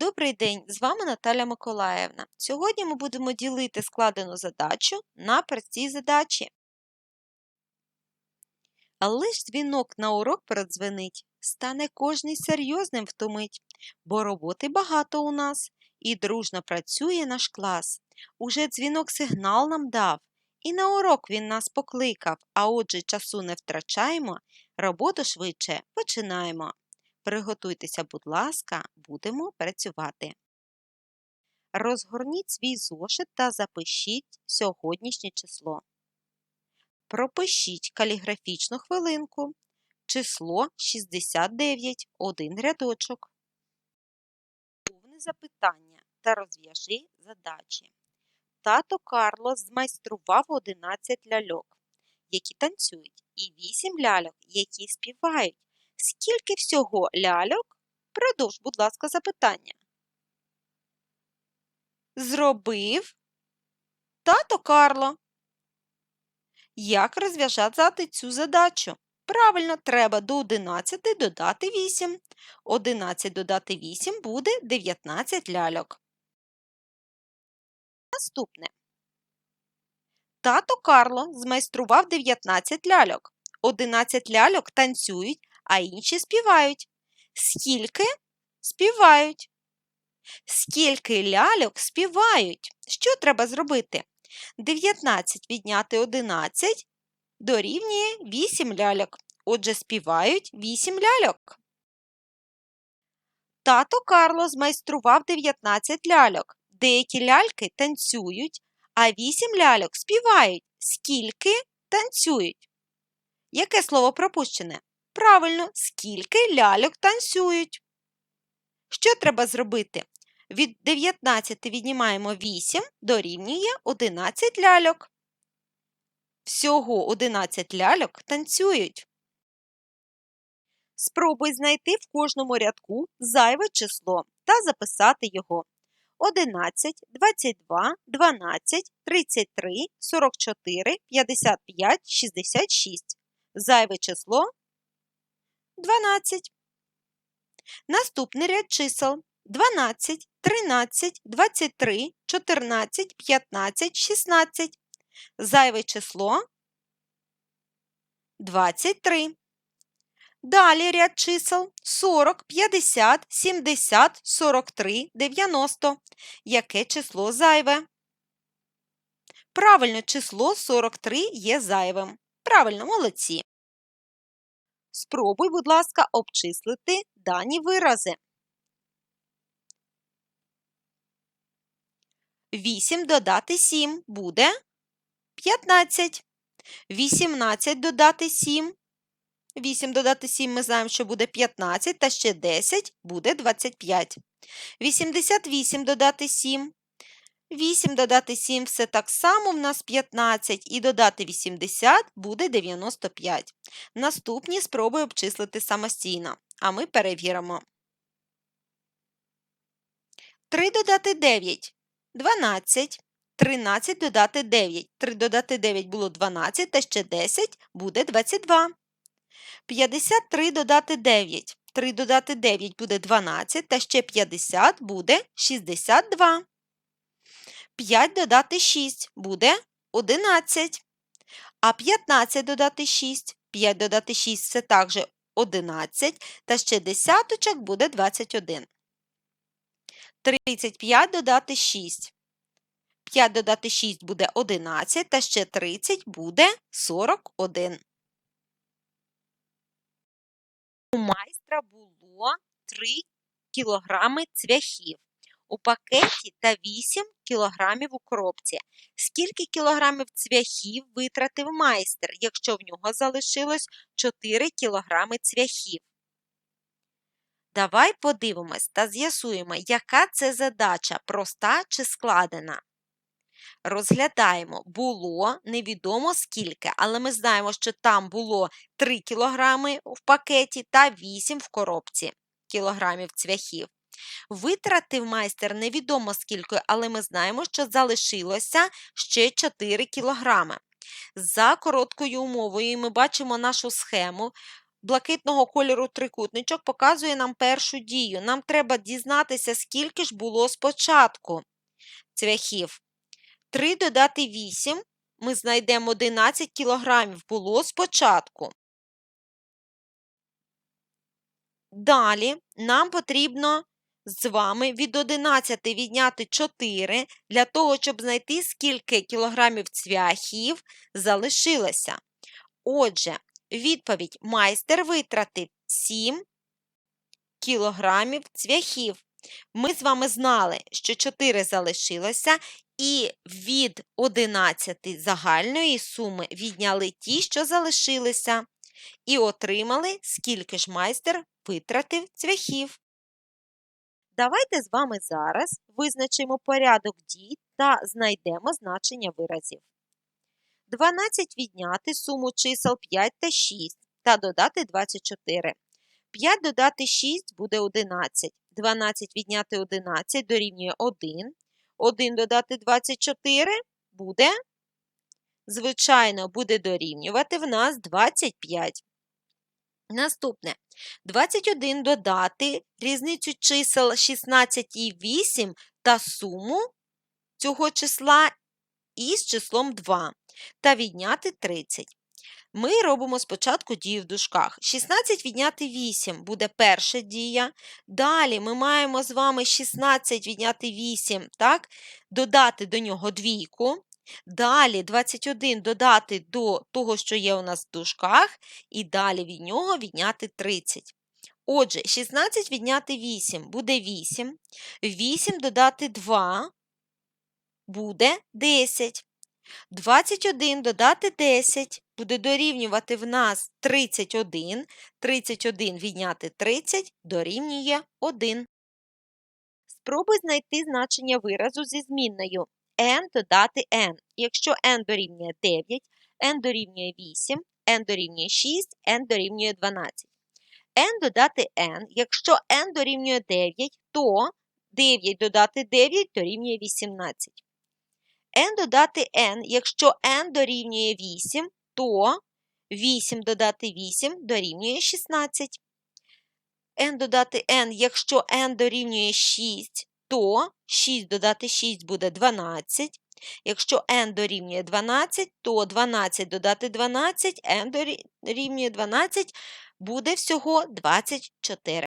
Добрий день! З вами Наталя Миколаївна. Сьогодні ми будемо ділити складену задачу на прості задачі. Але ж дзвінок на урок продзвенить, стане кожний серйозним втомить, бо роботи багато у нас, і дружно працює наш клас. Уже дзвінок сигнал нам дав, і на урок він нас покликав, а отже часу не втрачаємо, роботу швидше починаємо. Приготуйтеся, будь ласка, будемо працювати. Розгорніть свій зошит та запишіть сьогоднішнє число. Пропишіть каліграфічну хвилинку. Число 69, один рядочок. Повне запитання та розв'яжи задачі. Тато Карло змайстрував 11 ляльок, які танцюють, і 8 ляльок, які співають. Скільки всього ляльок? Продовж, будь ласка, запитання. Зробив тато Карло. Як розв'язати цю задачу? Правильно, треба до 11 додати 8. 11 додати 8 буде 19 ляльок. Наступне. Тато Карло змайстрував 19 ляльок. 11 ляльок танцюють, а інші співають. Скільки співають? Скільки ляльок співають? Що треба зробити? 19 відняти 11 дорівнює 8 ляльок. Отже, співають 8 ляльок. Тато Карло змайстрував 19 ляльок. Деякі ляльки танцюють, а 8 ляльок співають. Скільки танцюють? Яке слово пропущене? Правильно, скільки ляльок танцюють. Що треба зробити? Від 19 віднімаємо 8 дорівнює 11 ляльок. Всього 11 ляльок танцюють. Спробуй знайти в кожному рядку зайве число та записати його. 11, 22, 12, 33, 44, 55, 66. Зайве число 12. Наступний ряд чисел 12, 13, 23, 14, 15, 16. Зайве число 23. Далі ряд чисел 40, 50, 70, 43, 90. Яке число зайве? Правильно, число 43 є зайвим. Правильно, молодці. Спробуй, будь ласка, обчислити дані вирази. 8 додати 7 буде 15. 18 додати 7. 8 додати 7 ми знаємо, що буде 15, та ще 10 буде 25. 88 додати 7. 8 додати 7 все так само в нас 15 і додати 80 буде 95. Наступні спробуй обчислити самостійно, а ми перевіримо. 3 додати 9 12. 13 додати 9. 3 додати 9 було 12, та ще 10 буде 22. 53 додати 9. 3 додати 9 буде 12, та ще 50 буде 62. 5 додати 6 буде 11. А 15 додати 6. 5 додати 6 це також 11, та ще десяточок буде 21. 35 додати 6. 5 додати 6 буде 11, та ще 30 буде 41. У майстра було 3 кілограми цвяхів у пакеті та 8 кілограмів у коробці. Скільки кілограмів цвяхів витратив майстер, якщо в нього залишилось 4 кілограми цвяхів? Давай подивимось та з'ясуємо, яка це задача проста чи складена. Розглядаємо, було невідомо скільки, але ми знаємо, що там було 3 кілограми в пакеті та 8 в коробці кілограмів цвяхів. Витратив майстер невідомо скільки, але ми знаємо, що залишилося ще 4 кілограми. За короткою умовою ми бачимо нашу схему. блакитного кольору трикутничок показує нам першу дію. Нам треба дізнатися, скільки ж було спочатку цвяхів. 3 додати 8, ми знайдемо 11 кілограмів було спочатку. Далі нам потрібно з вами від 11 відняти 4 для того, щоб знайти, скільки кілограмів цвяхів залишилося. Отже, відповідь майстер витратив 7 кілограмів цвяхів. Ми з вами знали, що 4 залишилося, і від 11 загальної суми відняли ті, що залишилися, і отримали, скільки ж майстер витратив цвяхів. Давайте з вами зараз визначимо порядок дій та знайдемо значення виразів. 12 відняти суму чисел 5 та 6 та додати 24. 5 додати 6 буде 11. 12 відняти 11 дорівнює 1. 1 додати 24 буде, звичайно, буде дорівнювати в нас 25. Наступне. 21 додати різницю чисел 16 і 8 та суму цього числа із числом 2 та відняти 30. Ми робимо спочатку дію в дужках. 16 відняти 8 буде перша дія. Далі ми маємо з вами 16 відняти 8, так? додати до нього двійку. Далі 21 додати до того, що є у нас в дужках, і далі від нього відняти 30. Отже, 16 відняти 8 буде 8. 8 додати 2 буде 10. 21 додати 10 буде дорівнювати в нас 31. 31 відняти 30 дорівнює 1. Спробуй знайти значення виразу зі змінною n додати n. Якщо n дорівнює 9, n дорівнює 8, n дорівнює 6, n дорівнює 12. n додати n, якщо n дорівнює 9, то 9 додати 9 дорівнює 18. n додати n, якщо n дорівнює 8, то 8 додати 8 дорівнює 16. n додати n, якщо n дорівнює 6, то 6 додати 6 буде 12. Якщо n дорівнює 12, то 12 додати 12, n дорівнює 12, буде всього 24.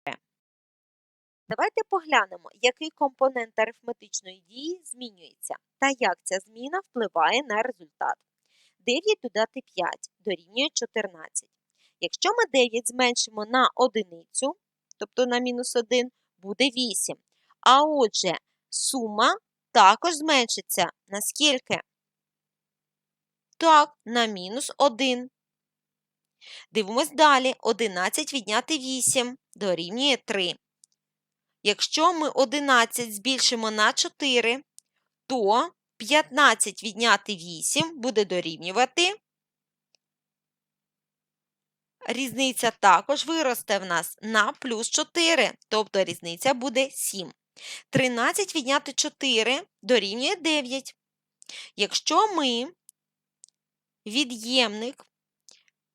Давайте поглянемо, який компонент арифметичної дії змінюється та як ця зміна впливає на результат. 9 додати 5 дорівнює 14. Якщо ми 9 зменшимо на одиницю, тобто на мінус 1, буде 8. А отже, сума також зменшиться на скільки? Так, на мінус 1. Дивимось далі. 11 відняти 8 дорівнює 3. Якщо ми 11 збільшимо на 4, то 15 відняти 8 буде дорівнювати. Різниця також виросте в нас на плюс 4, тобто різниця буде 7. 13 відняти 4 дорівнює 9. Якщо ми від'ємник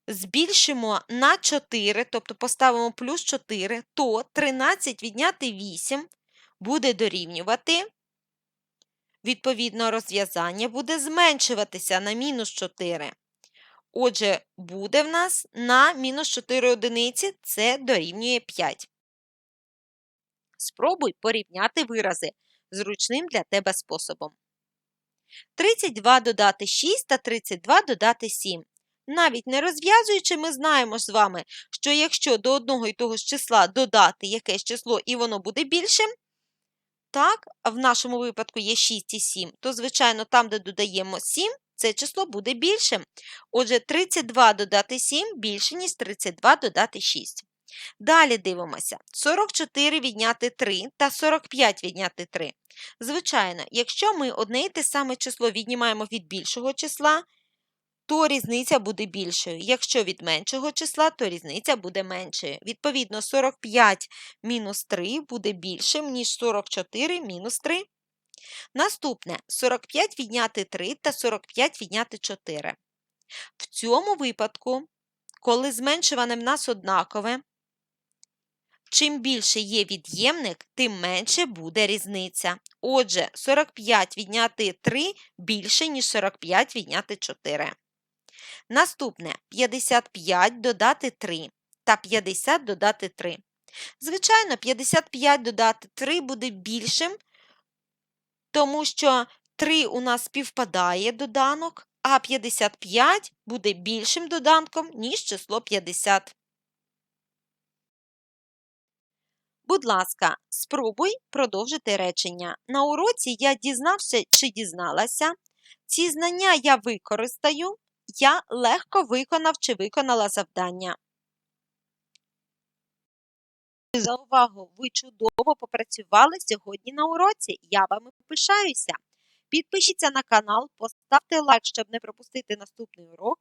збільшимо на 4, тобто поставимо плюс 4, то 13 відняти 8 буде дорівнювати. Відповідно, розв'язання буде зменшуватися на мінус 4. Отже, буде в нас на мінус 4 одиниці, це дорівнює 5. Спробуй порівняти вирази зручним для тебе способом. 32 додати 6 та 32 додати 7. Навіть не розв'язуючи, ми знаємо з вами, що якщо до одного і того ж числа додати якесь число і воно буде більшим, так, в нашому випадку є 6 і 7, то, звичайно, там, де додаємо 7, це число буде більшим. Отже, 32 додати 7 більше, ніж 32 додати 6. Далі дивимося: 44 відняти 3 та 45 відняти 3. Звичайно, якщо ми одне і те саме число віднімаємо від більшого числа, то різниця буде більшою. Якщо від меншого числа, то різниця буде меншою. Відповідно, 45 мінус 3 буде більшим, ніж 44 мінус 3. Наступне 45 відняти 3 та 45 відняти 4. В цьому випадку, коли зменшуване в нас однакове, чим більше є від'ємник, тим менше буде різниця. Отже, 45 відняти 3 більше, ніж 45 відняти 4. Наступне 55 додати 3 та 50 додати 3. Звичайно, 55 додати 3 буде більшим, тому що 3 у нас співпадає доданок, а 55 буде більшим доданком, ніж число 50. Будь ласка, спробуй продовжити речення. На уроці я дізнався чи дізналася. Ці знання я використаю. Я легко виконав чи виконала завдання. За увагу! Ви чудово попрацювали сьогодні на уроці. Я вами пишаюся. Підпишіться на канал, поставте лайк, щоб не пропустити наступний урок.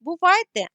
Бувайте!